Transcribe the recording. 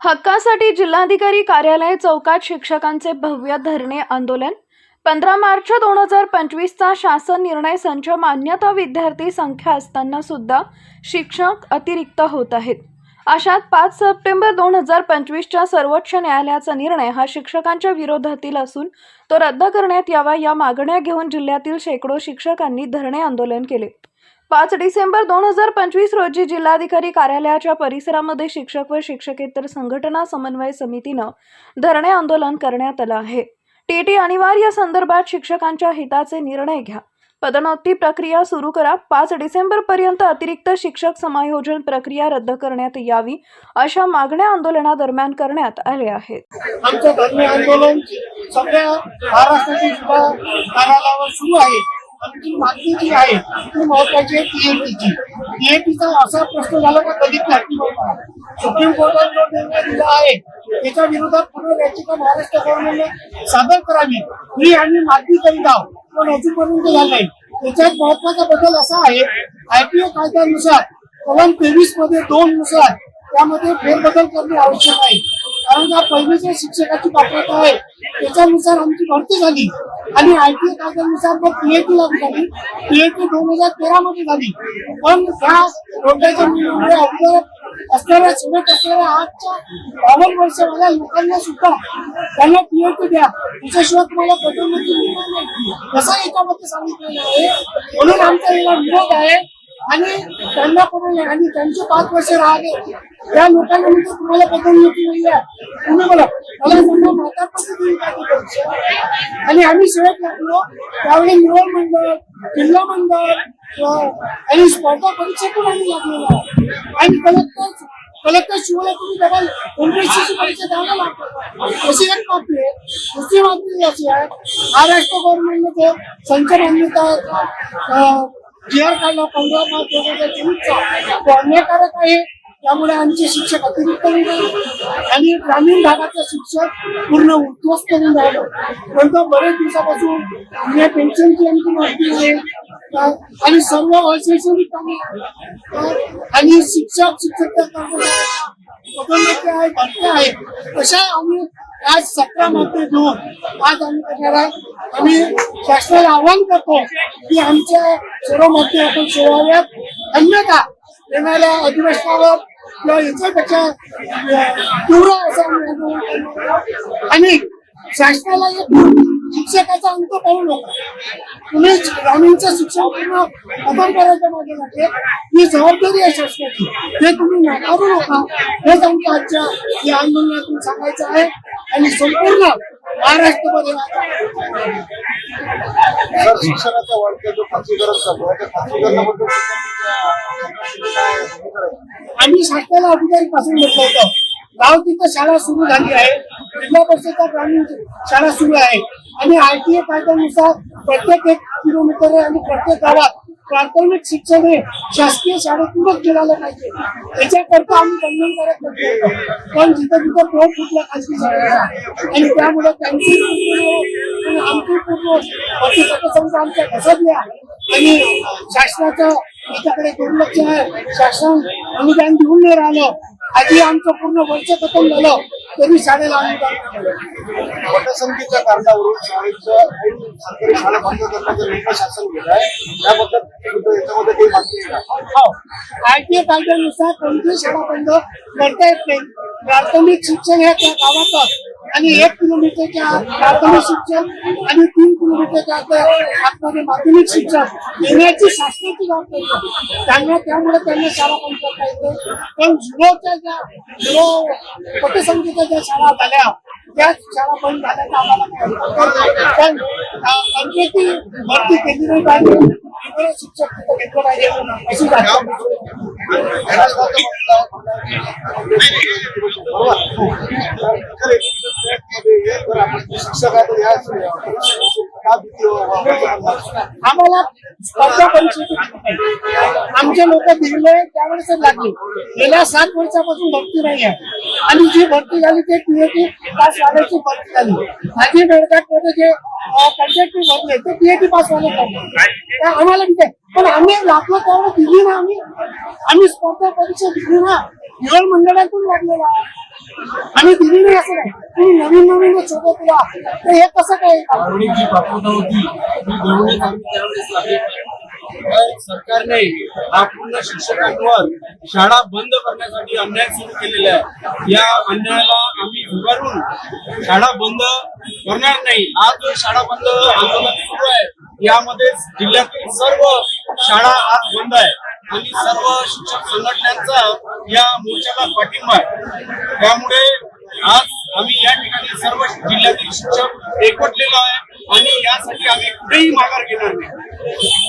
हक्कासाठी जिल्हाधिकारी कार्यालय चौकात शिक्षकांचे भव्य धरणे आंदोलन. पंधरा मार्च दोन हजार पंचवीसचा शासन निर्णय संच मान्यता विद्यार्थी संख्या असताना सुद्धा शिक्षक अतिरिक्त होत आहेत. अशात पाच सप्टेंबर दोन हजार पंचवीसच्या सर्वोच्च न्यायालयाचा निर्णय हा शिक्षकांच्या विरोधातील असून तो रद्द करण्यात यावा या मागण्या घेऊन जिल्ह्यातील शेकडो शिक्षकांनी धरणे आंदोलन केले. पाच डिसेंबर दोन हजार पंचवीस रोजी जिल्हाधिकारी कार्यालयाच्या परिसरामध्ये शिक्षक व शिक्षकेतर संघटना समन्वय समितीनं धरणे आंदोलन करण्यात आलं आहे. टीटी अनिवार्य संदर्भात शिक्षकांच्या हिताचे निर्णय घ्या. पदोन्नती प्रक्रिया सुरू करा. पाच डिसेंबर पर्यंत अतिरिक्त शिक्षक समायोजन प्रक्रिया रद्द करण्यात यावी अशा मागण्या आंदोलनादरम्यान करण्यात आल्या आहेत. आमचं धरणे आंदोलन सध्या महाराष्ट्राची सुरू आहे. आमची मागणी जी आहे ती महत्वाची आहे टीएटीची टीएटीचा असा प्रश्न झाला का कधी सुप्रीम कोर्टाने जो निर्णय दिला आहे त्याच्या विरोधात पुन्हा याचिका महाराष्ट्र गव्हर्नमेंटने सादर करावी. ही आम्ही मागणी करीत आहोत पण अजूनपर्यंत झालं नाही. त्याच्यात महत्त्वाचा बदल असा आहे आयपीओ कायद्यानुसार कलम तेवीसमध्ये दोन नुसार त्यामध्ये फेरबदल करणे आवश्यक आहे. कारण का पहिलीच्या शिक्षकाची पात्रता आहे त्याच्यानुसार आमची भरती झाली. आणि आयटीए कायद्यानुसार मग पीएटी लागू झाली. पीएटी दोन हजार तेरा मध्ये झाली. पण त्या रोड्याच्या मुलीमुळे आपल्या असणाऱ्या सोबत असणाऱ्या आजच्या बावन वर्षावाल्या लोकांना सुद्धा त्यांना पीएटी द्या. त्याच्याशिवाय तुम्हाला पटवण्याची मिळणार नाही. असं याच्यामध्ये सांगितलेलं आहे. म्हणून आमचा याला विरोध आहे. आणि त्यांना कोणी आणि त्यांचे पाच वर्ष राहिले. त्या लोकांना म्हणजे तुम्हाला पटवण्याची नाही आहे तुम्ही बोला. मला सांगा म्हातार आणि आम्ही शेवट लागलो त्यावेळी निवड मंडळ जिल्हा मंडळ आणि स्पर्धा परीक्षा पण आम्ही लागलेलो आहे आणि कलेक्टर कलेक्टर शिवाय तुम्ही डबल एमपीएससीची परीक्षा द्यायला लागतो अशी एक बातमी आहे. दुसरी बातमी अशी आहे महाराष्ट्र गव्हर्नमेंटने ते संच मान्यता जी आर काढला पंधरा मार्च दोन हजार चोवीसचा. तो अन्यायकारक आहे. त्यामुळे आमचे शिक्षक अतिरिक्त होऊन आणि ग्रामीण भागाचं शिक्षक पूर्ण उद्ध्वस्त होऊन राहिलं. परंतु बरेच दिवसापासून जुन्या पेन्शनची आमची माहिती आहे आणि सर्व अशैक्षणिक कामे आणि शिक्षक शिक्षक आहे भरती आहे. अशा आम्ही आज सतरा मध्ये घेऊन आज आम्ही करणार आहे आम्ही शासनाला आवाहन करतो की आमच्या सर्वमध्ये आपण सोडाव्यात. अन्यथा येणाऱ्या अधिवेशनावर किंवा याच्यापेक्षा तीव्र असं आणि शासनाला शिक्षकाचा अंत पाहू नका. तुम्ही ग्रामीणचं शिक्षण पूर्ण खतम करायच्या मागे लागले. ही जबाबदारी आहे शासनाची. हे तुम्ही नाकारू नका. हेच आमच्या आजच्या या आंदोलनातून सांगायचं आहे. आणि संपूर्ण महाराष्ट्रामध्ये सर शिक्षणाचा वाढत्या जो खासगीकरण चालू आहे त्या आहे? आम्ही शासनाला अधिकारीपासून म्हटलं होतं गाव तिथं शाळा सुरू झाली आहे जिल्हा परिषदच्या ग्रामीण शाळा सुरू आहे आणि आरटीए कायद्यानुसार प्रत्येक एक किलोमीटर आणि प्रत्येक गावात प्राथमिक शिक्षण हे शासकीय शाळेतूनच मिळालं पाहिजे. त्याच्याकरता आम्ही बंधनकारक म्हटलं पण जिथं तिथं पोट फुटला खासगी शाळेचा आणि त्यामुळे त्यांची आमची पूर्ण पतीसमजा आमच्या घसरल्या. आणि शासनाचं त्याच्याकडे दुर्लक्ष आहे. शासन अनुदान देऊन नाही राहिलं. आधी आमचं पूर्ण वर्ष खतम झालं. तरी शाळेला. पटसंख्येच्या कारणावरून शाळेचं सरकारी शाळा बंद करण्याचा निर्णय शासन घेत आहे. त्याबद्दल याच्यामध्ये काही हो. कायद्यानुसार शाळा बंद करता येत नाही. प्राथमिक शिक्षण हे त्या गावातच. आणि एक किलोमीटरच्या प्राथमिक शिक्षण आणि तीन किलोमीटरच्या आतमध्ये माध्यमिक शिक्षण देण्याची शासनाची जबाबदारी त्यांना त्यामुळे त्यांना शाळा बंद करता येते. पण झिरोच्या ज्या झिरो पटसंख्येच्या ज्या शाळा झाल्या त्या शाळा बंद झाल्याचा आम्हाला पण त्यांची भरती केली नाही पाहिजे शिक्षक तिथं घेतलं पाहिजे अशी आम्हाला स्पर्धा परीक्षेची आमचे लोक दिले त्यावेळेस लागले. गेल्या सात वर्षापासून भरती नाही आहे. आणि जी भरती झाली ते पीएटी पास वाल्याची भरती झाली. माझी बेळघाटमध्ये जे कंटेक्टिव्ह भरले ते पीएटी पास वाले भरले त्या आम्हाला किती पण आम्ही लागलो त्यावेळेस दिली ना आम्ही आम्ही स्पर्धा परीक्षा दिली ना निवड मंडळातून लागलेला आहे आणि दिली नाही असं नाही. तुम्ही नवीन नवीन शोधत तुला तर हे कसं काय? मागणी पात्रता होती सरकारने हा पूर्ण शिक्षकांवर शाळा बंद करण्यासाठी अन्याय सुरू केलेला आहे. या अन्यायाला आम्ही उभारून शाळा बंद करणार नाही. आज शाळा बंद आंदोलन सुरू आहे यामध्ये जिल्ह्यातील सर्व शाळा आज बंद आहे आणि सर्व शिक्षक संघटनांचा या मोर्चाला पाठिंबा आहे. त्यामुळे आज आम्ही या ठिकाणी सर्व जिल्ह्यातील शिक्षक एकवटलेलो आहे आणि यासाठी आम्ही कुठेही माघार घेणार नाही.